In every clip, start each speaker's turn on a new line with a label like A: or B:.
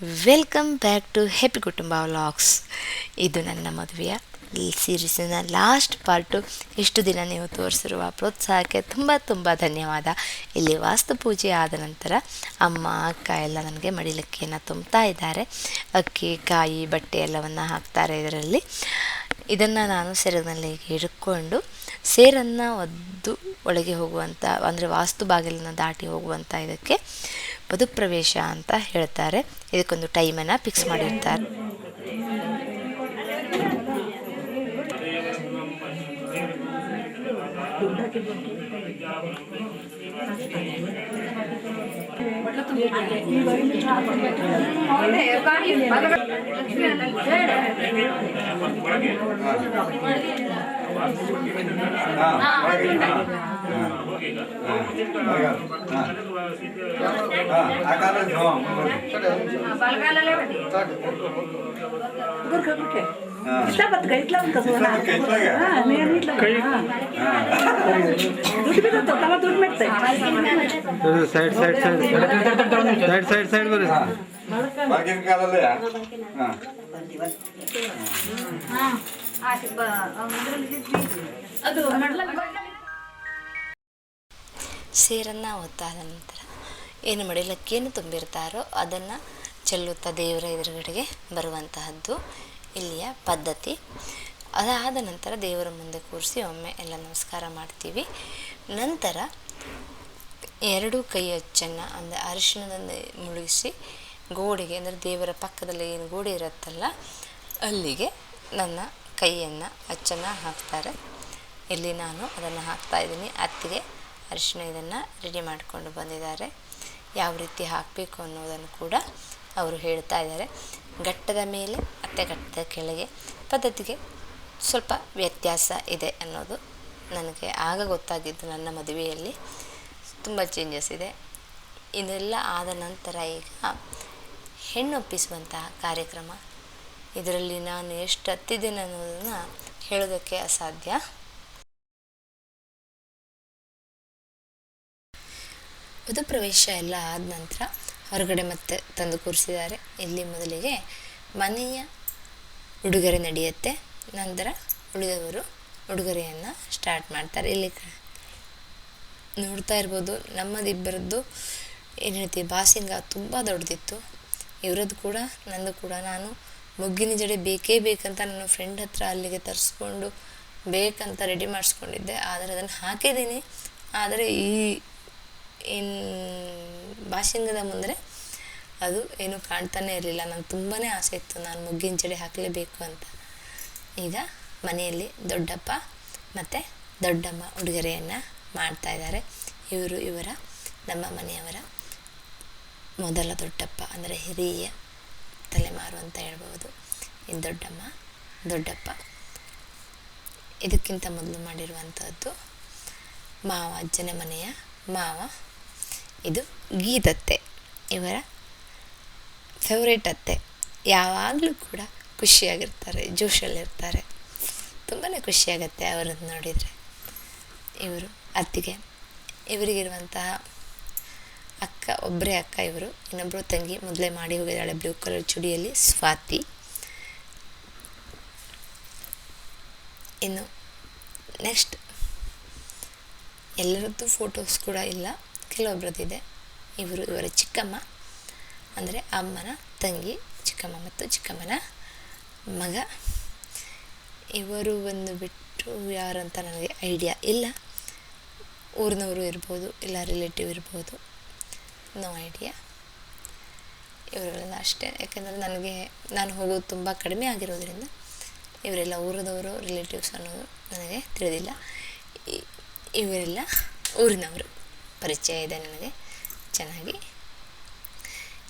A: Welcome back to happy ಕುಟುಂಬ vlogs ಇದು ನನ್ನ ಮದುವೆಯ ಸೀರೀಸಿನ ಲಾಸ್ಟ್ ಪಾರ್ಟು ಇಷ್ಟು ದಿನ ನೀವು ತೋರಿಸಿರುವ ಪ್ರೋತ್ಸಾಹಕ್ಕೆ ತುಂಬ ತುಂಬ ಧನ್ಯವಾದ. ಇಲ್ಲಿ ವಾಸ್ತು ಪೂಜೆ ಆದ ನಂತರ ಅಮ್ಮ, ಅಕ್ಕ ಎಲ್ಲ ನನಗೆ ಮಡಿಲಕ್ಕಿಯನ್ನು ತುಂಬ್ತಾ ಇದ್ದಾರೆ. ಅಕ್ಕಿ, ಕಾಯಿ, ಬಟ್ಟೆ ಎಲ್ಲವನ್ನು ಹಾಕ್ತಾರೆ ಇದರಲ್ಲಿ. ಇದನ್ನು ನಾನು ಸೆರಗಿನಲ್ಲಿ ಹಿಡ್ಕೊಂಡು ಸೇರನ್ನು ಒದ್ದು ಒಳಗೆ ಹೋಗುವಂಥ ಅಂದರೆ ವಾಸ್ತು ಬಾಗಿಲನ್ನು ದಾಟಿ ಹೋಗುವಂಥ ಇದಕ್ಕೆ ಮಧುಪ್ರವೇಶ ಅಂತ ಹೇಳ್ತಾರೆ. ಇದಕ್ಕೊಂದು ಟೈಮನ್ನು ಫಿಕ್ಸ್ ಮಾಡಿರ್ತಾರೆ.
B: ఇట్లా పత్తు ఇట్లా
C: side side side side. Side side
A: ಸೇರನ್ನು ಒತ್ತಾದ ನಂತರ ಏನು ಮಡಿಲಕ್ಕೇನು ತುಂಬಿರ್ತಾರೋ ಅದನ್ನು ಚೆಲ್ಲುತ್ತಾ ದೇವರ ಎದುರುಗಡೆಗೆ ಬರುವಂತಹದ್ದು ಇಲ್ಲಿಯ ಪದ್ಧತಿ. ಅದಾದ ನಂತರ ದೇವರ ಮುಂದೆ ಕೂರಿಸಿ ಒಮ್ಮೆ ಎಲ್ಲ ನಮಸ್ಕಾರ ಮಾಡ್ತೀವಿ. ನಂತರ ಎರಡೂ ಕೈ ಅಚ್ಚನ್ನು ಅಂದರೆ ಅರಿಶಿಣದಿಂದ ಮುಳುಗಿಸಿ ಗೋಡೆಗೆ ಅಂದರೆ ದೇವರ ಪಕ್ಕದಲ್ಲಿ ಏನು ಗೋಡೆ ಇರುತ್ತಲ್ಲ ಅಲ್ಲಿಗೆ ನನ್ನ ಕೈಯನ್ನು ಅಚ್ಚನ್ನು ಹಾಕ್ತಾರೆ. ಇಲ್ಲಿ ನಾನು ಅದನ್ನು ಹಾಕ್ತಾ ಇದ್ದೀನಿ. ಅತ್ತಿಗೆ ಅರಿಶಿಣ ಇದನ್ನು ರೆಡಿ ಮಾಡಿಕೊಂಡು ಬಂದಿದ್ದಾರೆ. ಯಾವ ರೀತಿ ಹಾಕಬೇಕು ಅನ್ನೋದನ್ನು ಕೂಡ ಅವರು ಹೇಳ್ತಾ ಇದ್ದಾರೆ. ಘಟ್ಟದ ಮೇಲೆ ಮತ್ತು ಘಟ್ಟದ ಕೆಳಗೆ ಪದ್ಧತಿಗೆ ಸ್ವಲ್ಪ ವ್ಯತ್ಯಾಸ ಇದೆ ಅನ್ನೋದು ನನಗೆ ಆಗ ಗೊತ್ತಾಗಿದ್ದು ನನ್ನ ಮದುವೆಯಲ್ಲಿ ತುಂಬ ಚೇಂಜಸ್ ಇದೆ. ಇದೆಲ್ಲ ಆದ ನಂತರ ಈಗ ಹೆಣ್ಣೊಪ್ಪಿಸುವಂತಹ ಕಾರ್ಯಕ್ರಮ. ಇದರಲ್ಲಿ ನಾನು ಎಷ್ಟು ಹತ್ತಿದ್ದೇನೆ ಅನ್ನೋದನ್ನು ಹೇಳೋದಕ್ಕೆ ಅಸಾಧ್ಯ. ವಧು ಪ್ರವೇಶ ಎಲ್ಲ ಆದ ನಂತರ ಹೊರಗಡೆ ಮತ್ತೆ ತಂದು ಕೂರಿಸಿದ್ದಾರೆ. ಇಲ್ಲಿ ಮೊದಲಿಗೆ ಮನೆಯ ಉಡುಗೊರೆ ನಡೆಯುತ್ತೆ. ನಂತರ ಉಳಿದವರು ಉಡುಗೊರೆಯನ್ನು ಸ್ಟಾರ್ಟ್ ಮಾಡ್ತಾರೆ. ಇಲ್ಲಿ ನೋಡ್ತಾ ಇರ್ಬೋದು, ನಮ್ಮದಿಬ್ಬರದ್ದು ಏನು ಹೇಳ್ತೀವಿ, ಬಾಸಿಂಗ ತುಂಬ ದೊಡ್ಡದಿತ್ತು. ಇವರದ್ದು ಕೂಡ, ನಂದು ಕೂಡ. ನಾನು ಮುಗ್ಗಿನ ಜಡೆ ಬೇಕೇ ಬೇಕಂತ ನನ್ನ ಫ್ರೆಂಡ್ ಹತ್ರ ಅಲ್ಲಿಗೆ ತರಿಸ್ಕೊಂಡು ಬೇಕಂತ ರೆಡಿ ಮಾಡಿಸ್ಕೊಂಡಿದ್ದೆ. ಆದರೆ ಅದನ್ನು ಹಾಕಿದ್ದೀನಿ. ಆದರೆ ಈ ಇನ್ ಭಾಷಿಂಗದ ಮುಂದೆ ಅದು ಏನು ಕಾಣ್ತಾನೆ ಇರಲಿಲ್ಲ. ನಂಗೆ ತುಂಬಾ ಆಸೆ ಇತ್ತು. ನಾನು ಮುಗ್ಗಿನ ಜಡೆ ಹಾಕಲೇಬೇಕು ಅಂತ. ಈಗ ಮನೆಯಲ್ಲಿ ದೊಡ್ಡಪ್ಪ ಮತ್ತು ದೊಡ್ಡಮ್ಮ ಉಡುಗೊರೆಯನ್ನು ಮಾಡ್ತಾ ಇದ್ದಾರೆ. ಇವರು ಇವರ, ನಮ್ಮ ಮನೆಯವರ ಮೊದಲ ದೊಡ್ಡಪ್ಪ ಅಂದರೆ ಹಿರಿಯ ತಲೆಮಾರು ಅಂತ ಹೇಳ್ಬೋದು ಇದು ದೊಡ್ಡಮ್ಮ, ದೊಡ್ಡಪ್ಪ ಇದಕ್ಕಿಂತ ಮೊದಲು ಮಾಡಿರುವಂಥದ್ದು ಮಾವ, ಅಜ್ಜನ ಮನೆಯ ಮಾವ. ಇದು ಗೀತತ್ತೆ. ಇವರ ಫೇವ್ರೇಟ್ ಅತ್ತೆ. ಯಾವಾಗಲೂ ಕೂಡ ಖುಷಿಯಾಗಿರ್ತಾರೆ, ಜೋಶಲ್ಲಿರ್ತಾರೆ. ತುಂಬಾ ಖುಷಿಯಾಗತ್ತೆ ಅವರನ್ನು ನೋಡಿದರೆ. ಇವರು ಅತ್ತಿಗೆ. ಇವರಿಗಿರುವಂತಹ ಅಕ್ಕ ಒಬ್ಬರೇ ಅಕ್ಕ ಇವರು. ಇನ್ನೊಬ್ಬರು ತಂಗಿ ಮೊದಲೇ ಮಾಡಿ ಹೋಗಿದ್ದಾಳೆ ಬ್ಲೂ ಕಲರ್ ಚುಡಿಯಲ್ಲಿ, ಸ್ವಾತಿ. ಇನ್ನು ನೆಕ್ಸ್ಟ್ ಎಲ್ಲರದ್ದು ಫೋಟೋಸ್ ಕೂಡ ಇಲ್ಲ. ಕೆಲವೊಬ್ಬರದ್ದಿದೆ ಇವರು, ಇವರ ಚಿಕ್ಕಮ್ಮ, ಅಂದರೆ ಅಮ್ಮನ ತಂಗಿ, ಚಿಕ್ಕಮ್ಮ ಮತ್ತು ಚಿಕ್ಕಮ್ಮನ ಮಗ. ಇವರು ಬಂದು ಬಿಟ್ಟು ಯಾರಂತ ನನಗೆ ಐಡಿಯಾ ಇಲ್ಲ. ಊರಿನವರು ಇರ್ಬೋದು, ಇಲ್ಲ ರಿಲೇಟಿವ್ ಇರ್ಬೋದು, ನೋ ಐಡಿಯಾ. ಇವರೆಲ್ಲ ಅಷ್ಟೇ. ಯಾಕೆಂದರೆ ನನಗೆ, ನಾನು ಹೋಗೋದು ತುಂಬ ಕಡಿಮೆ ಆಗಿರೋದ್ರಿಂದ ಇವರೆಲ್ಲ ಊರದವರು ರಿಲೇಟಿವ್ಸ್ ಅನ್ನೋದು ನನಗೆ ತಿಳಿದಿಲ್ಲ. ಇವರೆಲ್ಲ ಊರಿನವರು. ಪರಿಚಯ ಇದೆ ನನಗೆ. ಚೆನ್ನಾಗಿ.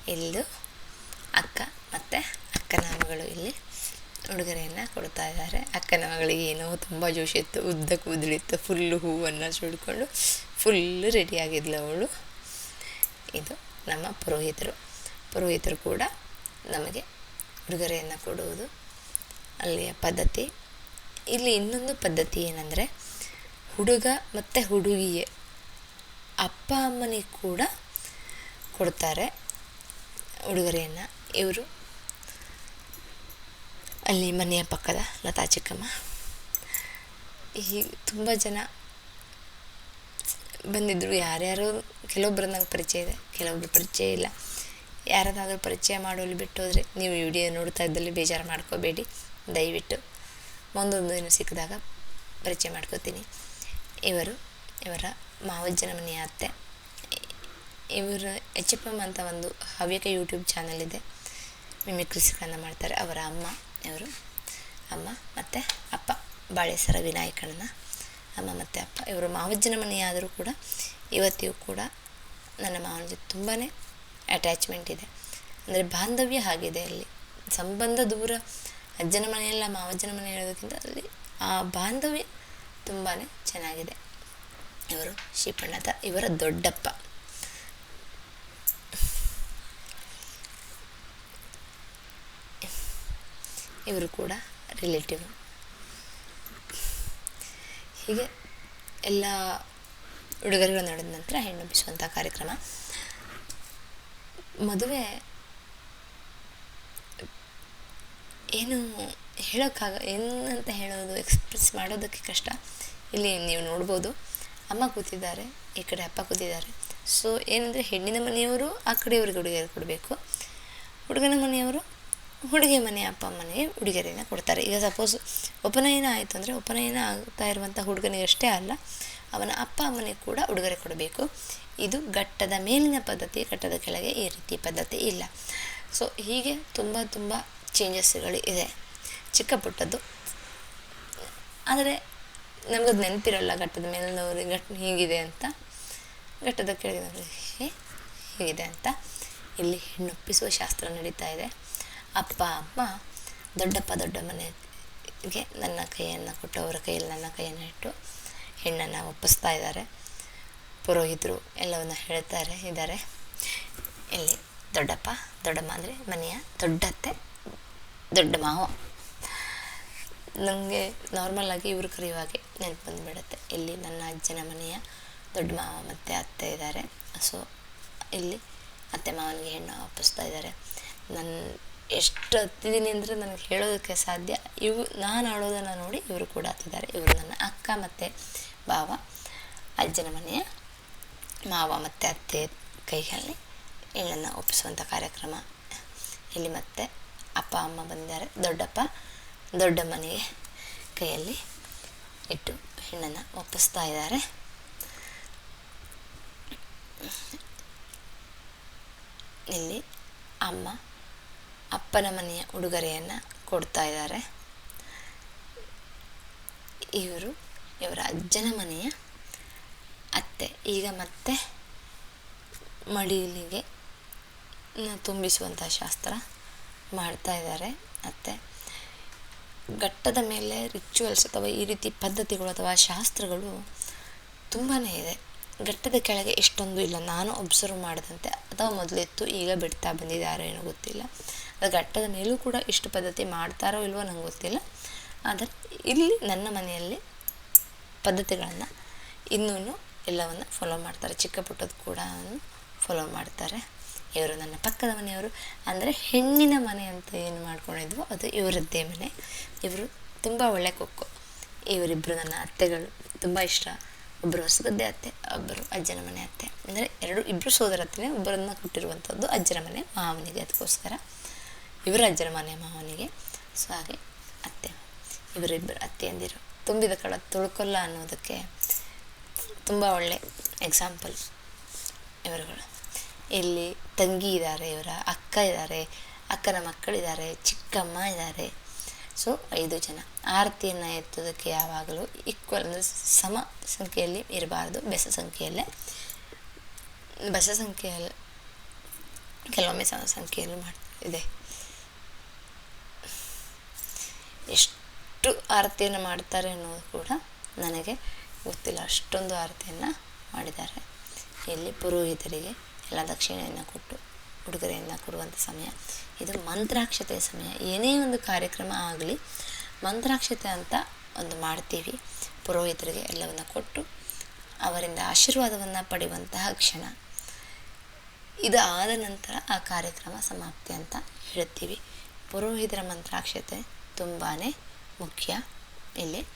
A: ಇಲ್ಲದು ಅಕ್ಕ ಮತ್ತು ಅಕ್ಕನ ಮಗಳು ಇಲ್ಲಿ ಉಡುಗೊರೆಯನ್ನು ಕೊಡ್ತಾ ಇದ್ದಾರೆ. ಅಕ್ಕನ ಮಗಳಿಗೆ ಏನೋ ತುಂಬ ಜೋಶಿತ್ತು ಉದ್ದ ಕೂದಲಿತ್ತು ಫುಲ್ಲು ಹೂವನ್ನು ಸುಡ್ಕೊಂಡು ಫುಲ್ಲು ರೆಡಿಯಾಗಿದ್ಲು ಅವಳು. ಇದು ನಮ್ಮ ಪುರೋಹಿತರು. ಪುರೋಹಿತರು ಕೂಡ ನಮಗೆ ಉಡುಗೊರೆಯನ್ನು ಕೊಡುವುದು ಅಲ್ಲಿಯ ಪದ್ಧತಿ. ಇಲ್ಲಿ ಇನ್ನೊಂದು ಪದ್ಧತಿ ಏನಂದರೆ ಹುಡುಗ ಮತ್ತು ಹುಡುಗಿಯ ಅಪ್ಪ ಅಮ್ಮನಿಗೆ ಕೂಡ ಕೊಡ್ತಾರೆ ಉಡುಗೊರೆಯನ್ನು. ಇವರು ಅಲ್ಲಿ ಮನೆಯ ಪಕ್ಕದ ಲತಾ ಚಿಕ್ಕಮ್ಮ. ಈ ತುಂಬ ಜನ ಬಂದಿದ್ದರು ಯಾರ್ಯಾರು ಕೆಲವೊಬ್ಬರು ನಂಗೆ ಪರಿಚಯ ಇದೆ, ಕೆಲವೊಬ್ರು ಪರಿಚಯ ಇಲ್ಲ. ಯಾರನ್ನಾದರೂ ಪರಿಚಯ ಮಾಡೋಲ್ಲಿ ಹೋದರೆ ನೀವು ವಿಡಿಯೋ ನೋಡ್ತಾ ಇದ್ದಲ್ಲಿ ಬೇಜಾರು ಮಾಡ್ಕೋಬೇಡಿ. ದಯವಿಟ್ಟು ಮುಂದೊಂದು ದಿನ ಸಿಕ್ಕಿದಾಗ ಪರಿಚಯ ಮಾಡ್ಕೋತೀನಿ. ಇವರು, ಇವರ ಮಾವಜ್ಜನ ಮನೆಯ ಅತ್ತೆ ಇವರು ಎಚ್ ಎಫ್ ಎಂ ಅಂತ ಒಂದು ಹವ್ಯಕ ಯೂಟ್ಯೂಬ್ ಚಾನಲ್ ಇದೆ. ಮಿಮಿಕ್ರಿಸ್ಗಳನ್ನು ಮಾಡ್ತಾರೆ. ಅವರ ಅಮ್ಮ, ಇವರು ಅಮ್ಮ ಮತ್ತು ಅಪ್ಪ, ಬಾಳೆಸರ ವಿನಾಯಕಣ್ಣನ ಅಮ್ಮ ಮತ್ತು ಅಪ್ಪ. ಇವರು ಮಾವಜ್ಜನ ಮನೆಯಾದರೂ ಕೂಡ ಇವತ್ತಿಗೂ ಕೂಡ ನನ್ನ ಮಾವನ ಜೊತೆ ತುಂಬಾ ಅಟ್ಯಾಚ್ಮೆಂಟ್ ಇದೆ. ಅಂದರೆ ಬಾಂಧವ್ಯ ಆಗಿದೆ ಅಲ್ಲಿ. ಸಂಬಂಧ ದೂರ ಅಜ್ಜನ ಮನೆಯಲ್ಲ ಮಾವಜ್ಜನ ಮನೆ ಹೇಳೋದಕ್ಕಿಂತ ಅಲ್ಲಿ ಆ ಬಾಂಧವ್ಯ ತುಂಬಾ ಚೆನ್ನಾಗಿದೆ. ಇವರು ಶಿಪಣ್ಣದ ಇವರ ದೊಡ್ಡಪ್ಪ. ಇವರು ಕೂಡ ರಿಲೇಟಿವ್. ಹೀಗೆ ಎಲ್ಲ ಉಡುಗೊರೆಗಳು ನಡೆದ ನಂತರ ಹೆಣ್ಣು ಬಿಸುವಂಥ ಕಾರ್ಯಕ್ರಮ. ಮದುವೆ ಏನು ಹೇಳೋಕ್ಕಾಗ, ಏನಂತ ಹೇಳೋದು ಎಕ್ಸ್ಪ್ರೆಸ್ ಮಾಡೋದಕ್ಕೆ ಕಷ್ಟ. ಇಲ್ಲಿ ನೀವು ನೋಡ್ಬೋದು. ಅಮ್ಮ ಕೂತಿದ್ದಾರೆ, ಈ ಕಡೆ ಅಪ್ಪ ಕೂತಿದ್ದಾರೆ. ಸೊ ಏನಂದರೆ ಹೆಣ್ಣಿನ ಮನೆಯವರು ಆ ಕಡೆಯವ್ರಿಗೆ ಉಡುಗೊರೆ ಕೊಡಬೇಕು. ಹುಡುಗನ ಮನೆಯವರು ಹುಡುಗಿ ಮನೆಯ ಅಪ್ಪ ಅಮ್ಮನಿಗೆ ಉಡುಗೊರೆಯನ್ನು ಕೊಡ್ತಾರೆ. ಈಗ ಸಪೋಸ್ ಉಪನಯನ ಆಯಿತು ಅಂದರೆ ಉಪನಯನ ಆಗ್ತಾ ಇರುವಂಥ ಹುಡುಗನಿಗಷ್ಟೇ ಅಲ್ಲ, ಅವನ ಅಪ್ಪ ಅಮ್ಮನಿಗೆ ಕೂಡ ಉಡುಗೊರೆ ಕೊಡಬೇಕು. ಇದು ಘಟ್ಟದ ಮೇಲಿನ ಪದ್ಧತಿ, ಘಟ್ಟದ ಕೆಳಗೆ ಈ ರೀತಿ ಪದ್ಧತಿ ಇಲ್ಲ. ಸೊ ಹೀಗೆ ತುಂಬ ತುಂಬ ಚೇಂಜಸ್ಗಳು ಇದೆ. ಚಿಕ್ಕ ಪುಟ್ಟದ್ದು ಆದರೆ ನಮಗದು ನೆನಪಿರಲ್ಲ ಘಟ್ಟದ ಮೇಲಿನವ್ರು ಘಟ್ ಹೀಗಿದೆ ಅಂತ. ಘಟ್ಟದ ಕೆಳಗಿನವರಿಗೆ ಹೀಗಿದೆ ಅಂತ. ಇಲ್ಲಿ ಹೆಣ್ಣೊಪ್ಪಿಸುವ ಶಾಸ್ತ್ರ ನಡೀತಾ ಇದೆ. ಅಪ್ಪ, ಅಮ್ಮ, ದೊಡ್ಡಪ್ಪ, ದೊಡ್ಡ ಮನೆಗೆ ನನ್ನ ಕೈಯನ್ನು ಕೊಟ್ಟು, ಅವರ ಕೈಯಲ್ಲಿ ನನ್ನ ಕೈಯನ್ನು ಇಟ್ಟು ಹೆಣ್ಣನ್ನು ಒಪ್ಪಿಸ್ತಾ ಇದ್ದಾರೆ. ಪುರೋಹಿತರು ಎಲ್ಲವನ್ನು ಹೇಳ್ತಾರೆ, ಇದ್ದಾರೆ. ಇಲ್ಲಿ ದೊಡ್ಡಪ್ಪ ದೊಡ್ಡಮ್ಮ ಅಂದರೆ ಮನೆಯ ದೊಡ್ಡತ್ತೆ, ದೊಡ್ಡ ಮಾವ. ನನಗೆ ನಾರ್ಮಲಾಗಿ ಇವರು ಕರೆಯುವಾಗೆ ನೆನಪು ಬಂದುಬಿಡುತ್ತೆ. ಇಲ್ಲಿ ನನ್ನ ಅಜ್ಜನ ಮನೆಯ ದೊಡ್ಡ ಮಾವ ಮತ್ತು ಅತ್ತೆ ಇದ್ದಾರೆ ಸೊ ಇಲ್ಲಿ ಅತ್ತೆ ಮಾವನಿಗೆ ಹೆಣ್ಣು ಒಪ್ಪಿಸ್ತಾ ಇದ್ದಾರೆ ನನ್ನ ಎಷ್ಟು ಹತ್ತಿದ್ದೀನಿ ಅಂದರೆ ನನಗೆ ಹೇಳೋದಕ್ಕೆ ಸಾಧ್ಯ. ಇವು, ನಾನು ಆಡೋದನ್ನು ನೋಡಿ ಇವರು ಕೂಡ ಹತ್ತಿದ್ದಾರೆ ಇವರು ನನ್ನ ಅಕ್ಕ ಮತ್ತು ಭಾವ, ಅಜ್ಜನ ಮನೆಯ ಮಾವ ಮತ್ತು ಅತ್ತೆ ಕೈಯಲ್ಲಿ ಹೆಣ್ಣನ್ನು ಒಪ್ಪಿಸುವಂಥ ಕಾರ್ಯಕ್ರಮ. ಇಲ್ಲಿ ಮತ್ತೆ ಅಪ್ಪ, ಅಮ್ಮ ಬಂದಿದ್ದಾರೆ. ದೊಡ್ಡಪ್ಪ ದೊಡ್ಡಮ್ಮನಿಗೆ ಕೈಯಲ್ಲಿ ಇಟ್ಟು ಹೆಣ್ಣನ್ನು ಒಪ್ಪಿಸ್ತಾ ಇದ್ದಾರೆ. ಇಲ್ಲಿ ಅಮ್ಮ, ಅಪ್ಪನ ಮನೆಯ ಉಡುಗೊರೆಯನ್ನು ಕೊಡ್ತಾ ಇದ್ದಾರೆ. ಇವರು ಇವರ ಅಜ್ಜನ ಮನೆಯ ಅತ್ತೆ. ಈಗ ಮತ್ತೆ ಮಡಿಲಿಗೆ ತುಂಬಿಸುವಂಥ ಶಾಸ್ತ್ರ ಮಾಡ್ತಾ ಇದ್ದಾರೆ ಅತ್ತೆ. ಘಟ್ಟದ ಮೇಲೆ ರಿಚುವಲ್ಸ್ ಅಥವಾ ಈ ರೀತಿ ಪದ್ಧತಿಗಳು ಅಥವಾ ಶಾಸ್ತ್ರಗಳು ತುಂಬಾ ಇದೆ. ಘಟ್ಟದ ಕೆಳಗೆ ಎಷ್ಟೊಂದು ಇಲ್ಲ. ನಾನು ಒಬ್ಸರ್ವ್ ಮಾಡಿದಂತೆ ಅಥವಾ ಮೊದಲಿತ್ತು ಈಗ ಬಿಡ್ತಾ ಬಂದಿದ್ದಾರೋ ಏನೋ ಗೊತ್ತಿಲ್ಲ. ಅದು ಘಟ್ಟದ ಮೇಲೂ ಕೂಡ ಇಷ್ಟು ಪದ್ಧತಿ ಮಾಡ್ತಾರೋ ಇಲ್ವೋ ನಂಗೆ ಗೊತ್ತಿಲ್ಲ. ಆದರೆ ಇಲ್ಲಿ ನನ್ನ ಮನೆಯಲ್ಲಿ ಪದ್ಧತಿಗಳನ್ನು ಇನ್ನೂ ಎಲ್ಲವನ್ನು ಫಾಲೋ ಮಾಡ್ತಾರೆ. ಚಿಕ್ಕ ಪುಟ್ಟದ್ದು ಕೂಡ ಫಾಲೋ ಮಾಡ್ತಾರೆ. ಇವರು ನನ್ನ ಪಕ್ಕದ ಮನೆಯವರು. ಅಂದರೆ ಹೆಣ್ಣಿನ ಮನೆ ಅಂತ ಏನು ಮಾಡ್ಕೊಂಡಿದ್ವು ಅದು ಇವರದ್ದೇ ಮನೆ. ಇವರು ತುಂಬ ಒಳ್ಳೆ ಕೊಕ್ಕು. ಇವರಿಬ್ಬರು ನನ್ನ ಅತ್ತೆಗಳು. ತುಂಬ ಇಷ್ಟ. ಒಬ್ಬರು ಹೊಸಗದ್ದೆ ಅತ್ತೆ ಒಬ್ಬರು ಅಜ್ಜನ ಮನೆ ಅತ್ತೆ. ಅಂದರೆ ಎರಡು ಇಬ್ಬರು ಸೋದರ ಸೋದರತ್ತನೇ ಒಬ್ಬರನ್ನ ಕೊಟ್ಟಿರುವಂಥದ್ದು ಅಜ್ಜನ ಮನೆ, ಮಾವನಿಗೆ ಅದಕ್ಕೋಸ್ಕರ. ಇವರ ಅಜ್ಜನ ಮನೆ, ಮಾವನಿಗೆ. ಸೊ ಹಾಗೆ ಅತ್ತೆ. ಇವರಿಬ್ಬರು ಅತ್ತೆಯಂದಿರು ತುಂಬಿದ ಕಳ ತುಳ್ಕೊಲ್ಲ ಅನ್ನೋದಕ್ಕೆ ತುಂಬ ಒಳ್ಳೆ ಎಕ್ಸಾಂಪಲ್ ಇವರುಗಳು. ಇಲ್ಲಿ ತಂಗಿ ಇದ್ದಾರೆ ಇವರ ಅಕ್ಕ ಇದ್ದಾರೆ ಅಕ್ಕನ ಮಕ್ಕಳಿದ್ದಾರೆ ಚಿಕ್ಕಮ್ಮ ಇದ್ದಾರೆ ಸೊ ಐದು ಜನ. ಆರತಿಯನ್ನು ಎತ್ತೋದಕ್ಕೆ ಯಾವಾಗಲೂ ಈಕ್ವಲ್ ಅಂದರೆ ಸಮ ಸಂಖ್ಯೆಯಲ್ಲಿ ಇರಬಾರ್ದು. ಬೆಸ ಸಂಖ್ಯೆಯಲ್ಲೇ. ಬೆಸ ಸಂಖ್ಯೆಯಲ್ಲಿ ಕೆಲವೊಮ್ಮೆ ಸಮ ಸಂಖ್ಯೆಯಲ್ಲಿ ಮಾಡ್, ಇದೆ. ಎಷ್ಟು ಆರತಿಯನ್ನು ಮಾಡ್ತಾರೆ ಅನ್ನೋದು ಕೂಡ ನನಗೆ ಗೊತ್ತಿಲ್ಲ. ಅಷ್ಟೊಂದು ಆರತಿಯನ್ನು ಮಾಡಿದ್ದಾರೆ. ಇಲ್ಲಿ ಪುರೋಹಿತರಿಗೆ ಎಲ್ಲ ದಕ್ಷಿಣೆಯನ್ನು ಕೊಟ್ಟು, ಉಡುಗೊರೆಯನ್ನು ಕೊಡುವಂಥ ಸಮಯ. ಇದು ಮಂತ್ರಾಕ್ಷತೆಯ ಸಮಯ. ಏನೇ ಒಂದು ಕಾರ್ಯಕ್ರಮ ಆಗಲಿ, ಮಂತ್ರಾಕ್ಷತೆ ಅಂತ ಒಂದು ಮಾಡ್ತೀವಿ. ಪುರೋಹಿತರಿಗೆ ಎಲ್ಲವನ್ನು ಕೊಟ್ಟು, ಅವರಿಂದ ಆಶೀರ್ವಾದವನ್ನು ಪಡೆಯುವಂತಹ ಕ್ಷಣ. ಇದು ಆದ ನಂತರ ಆ ಕಾರ್ಯಕ್ರಮ ಸಮಾಪ್ತಿ ಅಂತ ಹೇಳುತ್ತೀವಿ. ಪುರೋಹಿತರ ಮಂತ್ರಾಕ್ಷತೆ ತುಂಬಾ ಮುಖ್ಯ. ಇಲ್ಲಿ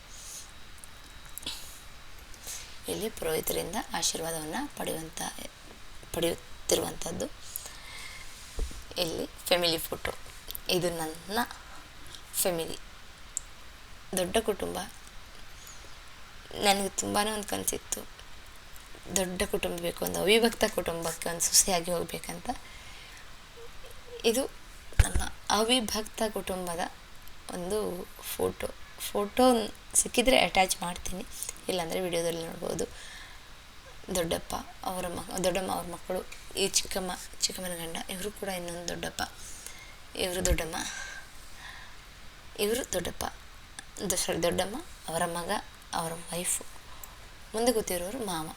A: ಇಲ್ಲಿ ಪುರೋಹಿತರಿಂದ ಆಶೀರ್ವಾದವನ್ನು ಪಡೆಯುವಂಥ ಪಡೆಯುತ್ತಿರುವಂಥದ್ದು. ಇಲ್ಲಿ ಫ್ಯಾಮಿಲಿ ಫೋಟೋ ಇದು ನನ್ನ ಫ್ಯಾಮಿಲಿ ದೊಡ್ಡ ಕುಟುಂಬ. ನನಗೆ ತುಂಬಾ ಒಂದು ಕನಸಿತ್ತು. ದೊಡ್ಡ ಕುಟುಂಬ ಬೇಕು ಒಂದು ಅವಿಭಕ್ತ ಕುಟುಂಬಕ್ಕೆ ಒಂದು ಸೊಸೆಯಾಗಿ ಹೋಗಬೇಕಂತ. ಇದು ನನ್ನ ಅವಿಭಕ್ತ ಕುಟುಂಬದ ಒಂದು ಫೋಟೋ ಫೋಟೋ ಸಿಕ್ಕಿದರೆ ಅಟ್ಯಾಚ್ ಮಾಡ್ತೀನಿ. ಇಲ್ಲಾಂದರೆ ವಿಡಿಯೋದಲ್ಲಿ ನೋಡ್ಬೋದು. ದೊಡ್ಡಪ್ಪ ಅವರ ಮ ದೊಡ್ಡಮ್ಮ ಅವ್ರ ಮಕ್ಕಳು, ಈ ಚಿಕ್ಕಮ್ಮ, ಚಿಕ್ಕಮ್ಮನ ಗಂಡ, ಇವರು ಕೂಡ ಇನ್ನೊಂದು ದೊಡ್ಡಪ್ಪ. ಇವರು ದೊಡ್ಡಮ್ಮ, ಇವರು ದೊಡ್ಡಪ್ಪ. ಸಾರಿ ದೊಡ್ಡಮ್ಮ, ಅವರ ಮಗ, ಅವರ ವೈಫು ಮುಂದೆ ಗೊತ್ತಿರೋರು ಮಾವ.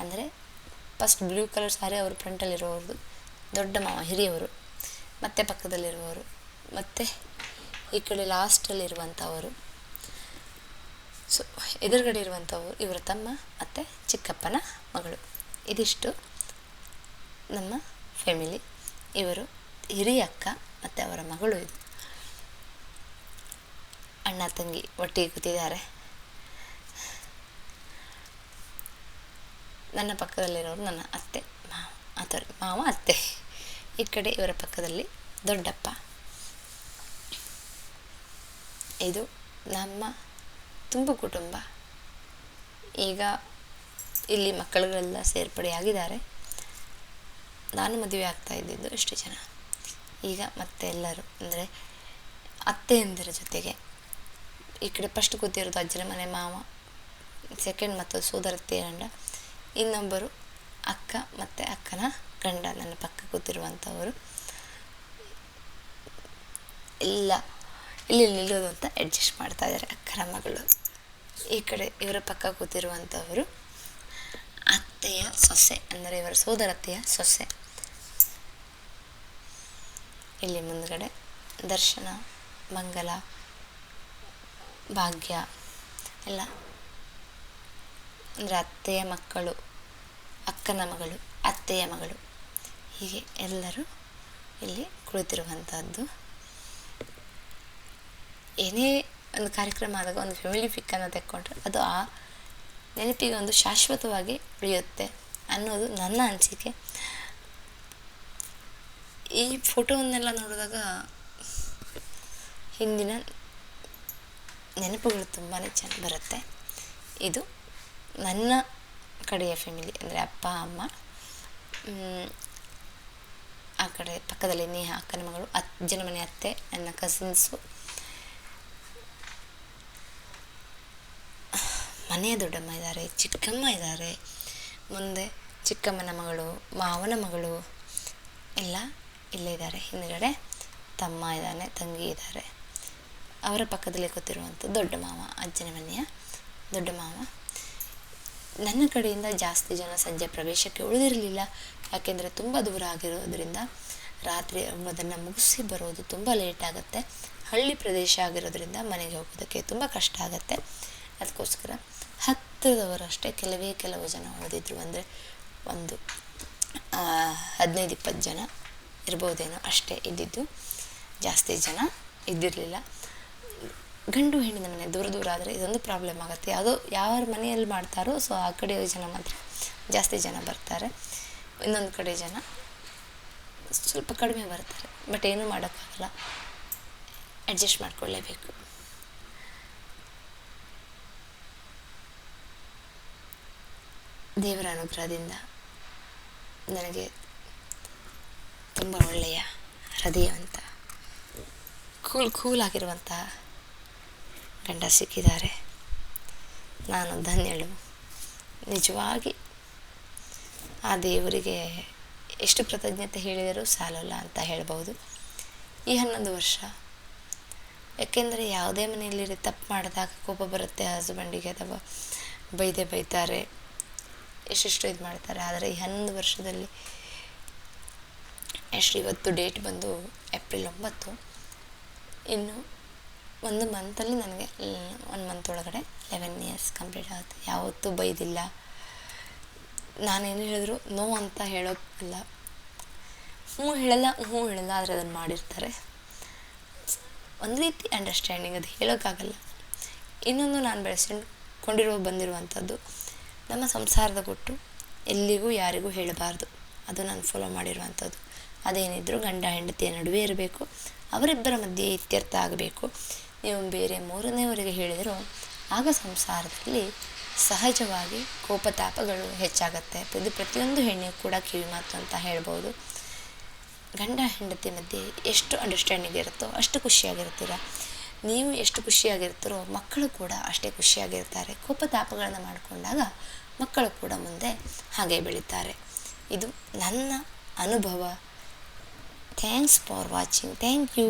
A: ಅಂದರೆ ಫಸ್ಟ್ ಬ್ಲೂ ಕಲರ್ ಸಾರಿ ಅವರು ಫ್ರಂಟಲ್ಲಿರೋವ್ರದ್ದು ದೊಡ್ಡ ಮಾವ, ಹಿರಿಯವರು. ಮತ್ತೆ ಪಕ್ಕದಲ್ಲಿರುವವರು ಮತ್ತು ಈ ಕಡೆ ಲಾಸ್ಟಲ್ಲಿರುವಂಥವರು ಸೊ ಎದುರುಗಡೆ ಇರುವಂಥವ್ರು ಇವರ ತಮ್ಮ ಮತ್ತು ಚಿಕ್ಕಪ್ಪನ ಮಗಳು. ಇದಿಷ್ಟು ನಮ್ಮ ಫ್ಯಾಮಿಲಿ ಇವರು ಹಿರಿಯ ಅಕ್ಕ ಮತ್ತು ಅವರ ಮಗಳು ಇದು. ಅಣ್ಣ, ತಂಗಿ ಒಟ್ಟಿಗೆ ಕೂತಿದ್ದಾರೆ. ನನ್ನ ಪಕ್ಕದಲ್ಲಿರೋರು ನನ್ನ ಅತ್ತೆ, ಮಾವ ಅಥವಾ ಮಾವ, ಅತ್ತೆ. ಈ ಕಡೆ ಇವರ ಪಕ್ಕದಲ್ಲಿ ದೊಡ್ಡಪ್ಪ. ಇದು ನಮ್ಮ ತುಂಬ ಕುಟುಂಬ. ಈಗ ಇಲ್ಲಿ ಮಕ್ಕಳುಗಳೆಲ್ಲ ಸೇರ್ಪಡೆಯಾಗಿದ್ದಾರೆ. ನಾನು ಮದುವೆ ಆಗ್ತಾ ಇದ್ದಿದ್ದು ಇಷ್ಟು ಜನ. ಈಗ ಮತ್ತೆ ಎಲ್ಲರೂ, ಅಂದರೆ ಅತ್ತೆಯಂದಿರ ಜೊತೆಗೆ. ಈ ಕಡೆ ಫಸ್ಟ್ ಕೂತಿರೋದು ಅಜ್ಜನ ಮನೆ, ಮಾವ. ಸೆಕೆಂಡ್ ಮತ್ತು ಸೋದರತ್ತೆ ಗಂಡ. ಇನ್ನೊಬ್ಬರು ಅಕ್ಕ ಮತ್ತು ಅಕ್ಕನ ಗಂಡ, ನನ್ನ ಪಕ್ಕ ಕೂತಿರುವಂಥವರು. ಇಲ್ಲ, ಇಲ್ಲಿ ನಿಲ್ಲೋದು ಅಂತ ಅಡ್ಜಸ್ಟ್ ಮಾಡ್ತಾ ಇದ್ದಾರೆ ಅಕ್ಕನ ಮಗಳು. ಈ ಕಡೆ ಇವರ ಪಕ್ಕ ಕೂತಿರುವಂಥವರು ಅತ್ತೆಯ ಸೊಸೆ, ಅಂದರೆ ಇವರ ಸೋದರತ್ತೆಯ ಸೊಸೆ. ಇಲ್ಲಿ ಮುಂದಗಡೆ ದರ್ಶನ, ಮಂಗಲ, ಭಾಗ್ಯ, ಎಲ್ಲ. ಅಂದರೆ ಅತ್ತೆಯ ಮಕ್ಕಳು, ಅಕ್ಕನ ಮಗಳು, ಅತ್ತೆಯ ಮಗಳು. ಹೀಗೆ ಎಲ್ಲರೂ ಇಲ್ಲಿ ಕುಳಿತಿರುವಂಥದ್ದು. ಏನೇ ಒಂದು ಕಾರ್ಯಕ್ರಮ ಆದಾಗ ಒಂದು ಫ್ಯಾಮಿಲಿ ಪಿಕ್ಕನ್ನು ತೆಕ್ಕೊಂಡ್ರೆ ಅದು ಆ ನೆನಪಿಗೆ ಒಂದು ಶಾಶ್ವತವಾಗಿ ಉಳಿಯುತ್ತೆ ಅನ್ನೋದು ನನ್ನ ಅನಿಸಿಕೆ. ಈ ಫೋಟೋವನ್ನೆಲ್ಲ ನೋಡಿದಾಗ ಹಿಂದಿನ ನೆನಪುಗಳು ತುಂಬಾ ಚೆನ್ನಾಗಿ ಬರುತ್ತೆ. ಇದು ನನ್ನ ಕಡೆಯ ಫ್ಯಾಮಿಲಿ ಅಂದರೆ ಅಪ್ಪ, ಅಮ್ಮ ಆ ಕಡೆ ಪಕ್ಕದಲ್ಲಿ ನೇಹ, ಅಕ್ಕನ ಮಗಳು ಅಜ್ಜನ ಮನೆ, ಅತ್ತೆ, ನನ್ನ ಕಸಿನ್ಸು ಮನೆಯ ದೊಡ್ಡಮ್ಮ ಇದ್ದಾರೆ, ಚಿಕ್ಕಮ್ಮ ಇದ್ದಾರೆ. ಮುಂದೆ ಚಿಕ್ಕಮ್ಮನ ಮಗಳು, ಮಾವನ ಮಗಳು ಎಲ್ಲ ಇಲ್ಲೇ ಇದ್ದಾರೆ. ಹಿಂದುಗಡೆ ತಮ್ಮ ಇದ್ದಾನೆ, ತಂಗಿ ಇದ್ದಾರೆ. ಅವರ ಪಕ್ಕದಲ್ಲಿ ಕೂತಿರುವಂಥ ದೊಡ್ಡ ಮಾವ, ಅಜ್ಜನ ಮನೆಯ ದೊಡ್ಡ ಮಾವ. ನನ್ನ ಕಡೆಯಿಂದ ಜಾಸ್ತಿ ಜನ ಸಂಜೆ ಪ್ರವೇಶಕ್ಕೆ ಉಳಿದಿರಲಿಲ್ಲ. ಯಾಕೆಂದರೆ ತುಂಬ ದೂರ ಆಗಿರೋದ್ರಿಂದ ರಾತ್ರಿ ಅದನ್ನು ಮುಗಿಸಿ ಬರೋದು ತುಂಬ ಲೇಟ್ ಆಗುತ್ತೆ. ಹಳ್ಳಿ ಪ್ರದೇಶ ಆಗಿರೋದ್ರಿಂದ ಮನೆಗೆ ಹೋಗೋದಕ್ಕೆ ತುಂಬ ಕಷ್ಟ ಆಗುತ್ತೆ. ಅದಕ್ಕೋಸ್ಕರ ಹತ್ತಿರದವರಷ್ಟೇ ಕೆಲವೇ ಕೆಲವು ಜನ ಉಳಿದಿದ್ರು ಅಂದರೆ ಒಂದು ಹದಿನೈದು, ಇಪ್ಪತ್ತು ಜನ ಇರ್ಬೋದೇನೋ ಅಷ್ಟೇ ಇದ್ದಿದ್ದು. ಜಾಸ್ತಿ ಜನ ಇದ್ದಿರಲಿಲ್ಲ. ಗಂಡು ಹೆಣ್ಣಿನ ಮನೆ ದೂರ ದೂರ ಆದರೆ ಇದೊಂದು ಪ್ರಾಬ್ಲಮ್ ಆಗುತ್ತೆ. ಯಾವುದೋ ಯಾರ ಮನೆಯಲ್ಲಿ ಮಾಡ್ತಾರೋ ಸೊ ಆ ಕಡೆ ಜನ ಮಾತ್ರ ಜಾಸ್ತಿ ಜನ ಬರ್ತಾರೆ. ಇನ್ನೊಂದು ಕಡೆ ಜನ ಸ್ವಲ್ಪ ಕಡಿಮೆ ಬರ್ತಾರೆ. ಬಟ್ ಏನೂ ಮಾಡೋಕ್ಕಾಗಲ್ಲ. ಅಡ್ಜಸ್ಟ್ ಮಾಡ್ಕೊಳ್ಳೇಬೇಕು. ದೇವರ ಅನುಗ್ರಹದಿಂದ ನನಗೆ ತುಂಬ ಒಳ್ಳೆಯ ಹೃದಯವಂತ, ಕೂಲ್ ಕೂಲ್ ಆಗಿರುವಂಥ ಗಂಡ ಸಿಕ್ಕಿದ್ದಾರೆ. ನಾನು ಧನ್ಯಳು. ನಿಜವಾಗಿ ಆ ದೇವರಿಗೆ ಎಷ್ಟು ಕೃತಜ್ಞತೆ ಹೇಳಿದರೂ ಸಾಲಲ್ಲ ಅಂತ ಹೇಳ್ಬೋದು. ಈ ಹನ್ನೊಂದು ವರ್ಷ, ಯಾಕೆಂದರೆ ಯಾವುದೇ ಮನೆಯಲ್ಲಿ ತಪ್ಪು ಮಾಡಿದಾಗ ಕೋಪ ಬರುತ್ತೆ ಹಸ್ಬೆಂಡಿಗೆ ಅಥವಾ ಬೈದೆ ಬೈತಾರೆ. ಎಷ್ಟೆಷ್ಟು ಇದು ಮಾಡ್ತಾರೆ. ಆದರೆ ಈ ಹನ್ನೊಂದು ವರ್ಷದಲ್ಲಿ ಎಷ್ಟು ಇವತ್ತು ಡೇಟ್ ಬಂದು ಏಪ್ರಿಲ್ ಒಂಬತ್ತು. ಇನ್ನು ಒಂದು ಮಂತಲ್ಲಿ ನನಗೆ ಒನ್ ಮಂತ್ ಒಳಗಡೆ ಲೆವೆನ್ ಇಯರ್ಸ್ ಕಂಪ್ಲೀಟ್ ಆಗುತ್ತೆ. ಯಾವತ್ತೂ ಬೈದಿಲ್ಲ. ನಾನೇನು ಹೇಳಿದ್ರು? ನೋ ಅಂತ ಹೇಳೋಕ್ಕಿಲ್ಲ ಹ್ಞೂ ಹೇಳಲ್ಲ ಹ್ಞೂ ಹೇಳಲ್ಲ, ಆದರೆ ಅದನ್ನು ಮಾಡಿರ್ತಾರೆ. ಒಂದು ರೀತಿ ಅಂಡರ್ಸ್ಟ್ಯಾಂಡಿಂಗ್ ಅದು ಹೇಳೋಕ್ಕಾಗಲ್ಲ. ಇನ್ನೊಂದು ನಾನು ಬೆಳೆಸ್ಕೊಂಡಿರೋ ಬಂದಿರುವಂಥದ್ದು ನಮ್ಮ ಸಂಸಾರದ ಗುಟ್ಟು ಎಲ್ಲಿಗೂ ಯಾರಿಗೂ ಹೇಳಬಾರ್ದು. ಅದು ನಾನು ಫಾಲೋ ಮಾಡಿರುವಂಥದ್ದು. ಅದೇನಿದ್ರೂ ಗಂಡ ಹೆಂಡತಿಯ ನಡುವೆ ಇರಬೇಕು. ಅವರಿಬ್ಬರ ಮಧ್ಯೆ ಇತ್ಯರ್ಥ ಆಗಬೇಕು. ನೀವು ಬೇರೆ ಮೂರನೆಯವರಿಗೆ ಹೇಳಿದರೂ ಆಗ ಸಂಸಾರದಲ್ಲಿ ಸಹಜವಾಗಿ ಕೋಪತಾಪಗಳು ಹೆಚ್ಚಾಗುತ್ತೆ. ಇದು ಪ್ರತಿಯೊಂದು ಹೆಣ್ಣಿಗೆ ಕೂಡ ಕಿವಿ ಮಾತು ಅಂತ ಹೇಳ್ಬೋದು. ಗಂಡ ಹೆಂಡತಿ ಮಧ್ಯೆ ಎಷ್ಟು ಅಂಡರ್ಸ್ಟ್ಯಾಂಡಿಂಗ್ ಇರುತ್ತೋ ಅಷ್ಟು ಖುಷಿಯಾಗಿರ್ತೀರ. ನೀವು ಎಷ್ಟು ಖುಷಿಯಾಗಿರ್ತೀರೋ ಮಕ್ಕಳು ಕೂಡ ಅಷ್ಟೇ ಖುಷಿಯಾಗಿರ್ತಾರೆ. ಕೋಪತಾಪಗಳನ್ನು ಮಾಡಿಕೊಂಡಾಗ ಮಕ್ಕಳು ಕೂಡ ಮುಂದೆ ಹಾಗೆ ಬೆಳೀತಾರೆ. ಇದು ನನ್ನ ಅನುಭವ. Thanks for watching thank you